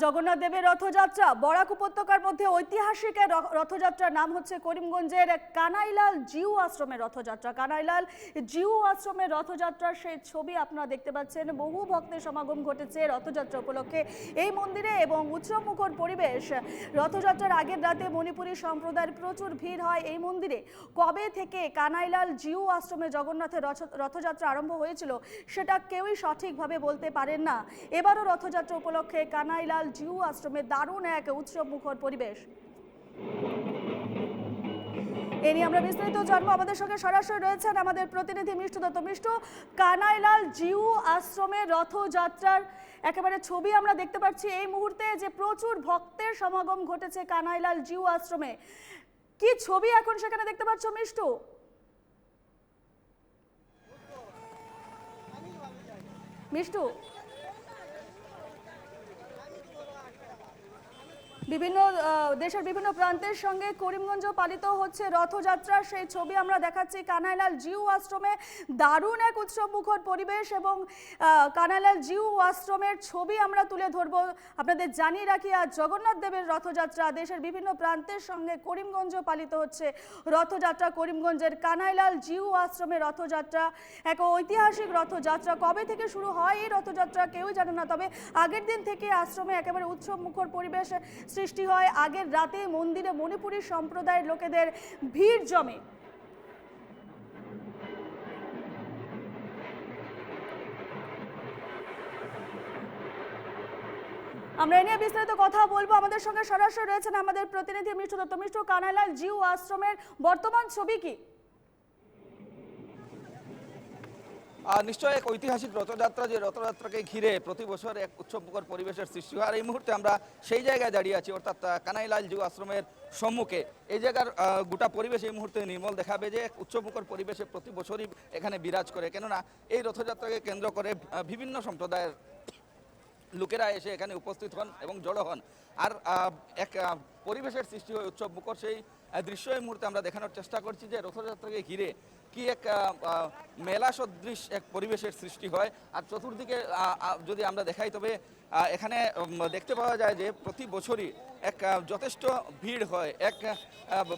জগন্নাথ দেবের রথযাত্রা, বরাক উপত্যকার মধ্যে ঐতিহাসিক রথযাত্রার নাম হচ্ছে করিমগঞ্জের কানাইলাল জিউ আশ্রমের রথযাত্রা। কানাইলাল জিউ আশ্রমের রথযাত্রার সেই ছবি আপনারা দেখতে পাচ্ছেন। বহু ভক্তের সমাগম ঘটেছে রথযাত্রা উপলক্ষে। এই মন্দিরে এবং উৎসব মুখর পরিবেশ, রথযাত্রার আগের রাতে মণিপুরী সম্প্রদায়ের প্রচুর ভিড় হয়। এই মন্দিরে কবে থেকে কানাইলাল জিউ আশ্রমে জগন্নাথের রথ- রথযাত্রা আরম্ভ হয়েছিল, সেটা কেউই সঠিকভাবে বলতে পারেন না। এবারও রথযাত্রা উপলক্ষে কানাইলাল জিউ আশ্রমে দারুণ এক উৎসব মুখর পরিবেশ। এ নিয়ে আমরা বিস্তারিত জানব। আমাদের সঙ্গে সরাসরি রয়েছেন আমাদের প্রতিনিধি মিষ্টু দত্ত। মিষ্টু, কানাইলাল জিউ আশ্রমে রথযাত্রার একেবারে ছবি আমরা দেখতে পাচ্ছি। এই মুহূর্তে যে প্রচুর ভক্তের সমাগম ঘটেছে কানাইলাল জিউ আশ্রমে, কি ছবি এখন সেখানে দেখতে পাচ্ছ মিষ্টু? মিষ্টু বিভিন্ন দেশের বিভিন্ন প্রান্তের সঙ্গে করিমগঞ্জ পালিত হচ্ছে রথযাত্রার সেই ছবি আমরা দেখাচ্ছি কানাইলাল জিউ আশ্রমে। দারুণ এক উৎসব মুখর পরিবেশ এবং কানাইলাল জিউ আশ্রমের ছবি আমরা তুলে ধরব। আপনাদের জানিয়ে রাখি, আজ জগন্নাথ দেবের রথযাত্রা। দেশের বিভিন্ন প্রান্তের সঙ্গে করিমগঞ্জ পালিত হচ্ছে রথযাত্রা। করিমগঞ্জের কানাইলাল জিউ আশ্রমে রথযাত্রা, এক ঐতিহাসিক রথযাত্রা। কবে থেকে শুরু হয় এই রথযাত্রা? কেউই জানে না। তবে আগের দিন থেকে আশ্রমে একেবারে উৎসব মুখর পরিবেশ সৃষ্টি হয়। আগের রাতে মন্দিরে মণিপুরী সম্প্রদায়ের লোকেদের ভিড় জমে। আমরা এ নিয়ে বিস্তারিত কথা বলব। আমাদের সঙ্গে সরাসরি রয়েছেন আমাদের প্রতিনিধি মিষ্টু দত্ত। মিষ্টু, কানাইলাল জিউ আশ্রমের বর্তমান ছবি কি? আহ, নিশ্চয়ই এক ঐতিহাসিক রথযাত্রা যে রথযাত্রাকে ঘিরে প্রতি বছর এক উৎসবমুখর পরিবেশের সৃষ্টি হয়। আর এই মুহূর্তে আমরা সেই জায়গায় দাঁড়িয়ে আছি অর্থাৎ কানাইলাল যুগ আশ্রমের সম্মুখে। এই জায়গার গোটা পরিবেশ এই মুহূর্তে নির্মল দেখাবে যে এক উৎসবমুখর পরিবেশে প্রতি বছরই এখানে বিরাজ করে। কেননা এই রথযাত্রাকে কেন্দ্র করে বিভিন্ন সম্প্রদায়ের লোকেরা এসে এখানে উপস্থিত হন এবং জড়ো হন। আর এক পরিবেশের সৃষ্টি হয় উৎসব মুখর সেই দৃশ্য এই মুহূর্তে আমরা দেখানোর চেষ্টা করছি যে রথযাত্রাকে ঘিরে কি এক মেলা সদৃশ এক পরিবেশের সৃষ্টি হয়। আর চতুর্দিকে যদি আমরা দেখাই তবে এখানে দেখতে পাওয়া যায় যে প্রতি বছরই এক যথেষ্ট ভিড় হয়। এক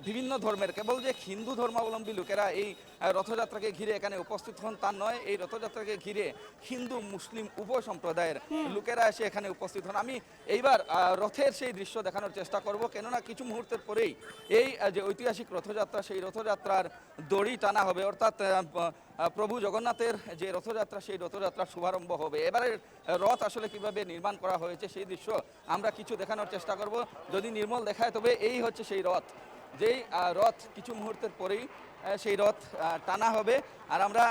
বিভিন্ন ধর্মের কেবল যে হিন্দু ধর্মাবলম্বী লোকেরা এই রথযাত্রাকে ঘিরে এখানে উপস্থিত হন তা নয়। এই রথযাত্রাকে ঘিরে হিন্দু মুসলিম উভয় সম্প্রদায়ের লোকেরা এসে এখানে উপস্থিত হন। আমি এইবার রথের সেই দৃশ্য দেখানোর চেষ্টা করব কেননা কিছু মুহূর্তের পরেই এই যে ঐতিহাসিক রথযাত্রা সেই রথযাত্রার দড়ি টানা হবে। অর্থাৎ প্রভু জগন্নাথের যে রথযাত্রা, সেই রথযাত্রার শুভারম্ভ হবে। এবারে রথ আসলে কীভাবে নির্মাণ করা হয়েছে সেই দৃশ্য আমরা কিছু দেখানোর চেষ্টা করব। যদি নির্মল দেখায়, তবে এই হচ্ছে সেই রথ। যেই রথ কিছু মুহূর্তের পরেই সেই রথ টানা হবে। আর আমরা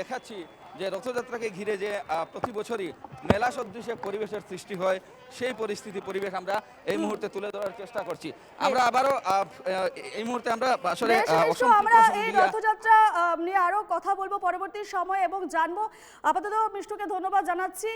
দেখাচ্ছি যে রথযাত্রাকে ঘিরে যে প্রতি বছরই মেলা সদৃশে পরিবেশের সৃষ্টি হয় সেই পরিস্থিতি পরিবেশ আমরা এই মুহূর্তে তুলে ধরার চেষ্টা করছি। আমরা আবারও এই মুহূর্তে আমরা আসলে আমরা এই রথযাত্রা নিয়ে আরও কথা বলব পরবর্তী সময় এবং জানব। আপাতত মিষ্টুকে ধন্যবাদ জানাচ্ছি।